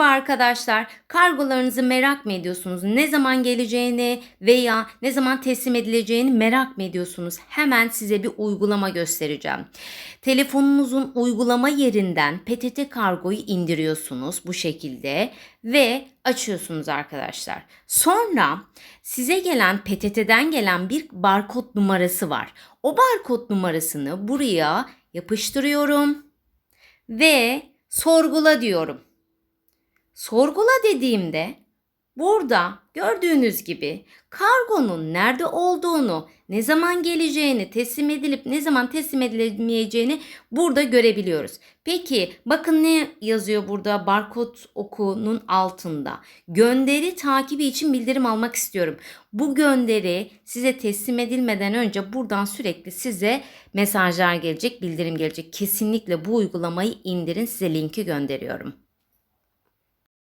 Merhaba arkadaşlar. Kargolarınızı merak mı ediyorsunuz? Ne zaman geleceğini veya ne zaman teslim edileceğini merak mı ediyorsunuz? Hemen size bir uygulama göstereceğim. Telefonunuzun uygulama yerinden PTT Kargo'yu indiriyorsunuz bu şekilde ve açıyorsunuz arkadaşlar. Sonra size gelen PTT'den gelen bir barkod numarası var. O barkod numarasını buraya yapıştırıyorum ve sorgula diyorum. Sorgula dediğimde burada gördüğünüz gibi kargonun nerede olduğunu, ne zaman geleceğini, teslim edilip ne zaman teslim edilemeyeceğini burada görebiliyoruz. Peki bakın ne yazıyor burada barkod okunun altında. Gönderi takibi için bildirim almak istiyorum. Bu gönderi size teslim edilmeden önce buradan sürekli size mesajlar gelecek, bildirim gelecek. Kesinlikle bu uygulamayı indirin size linki gönderiyorum.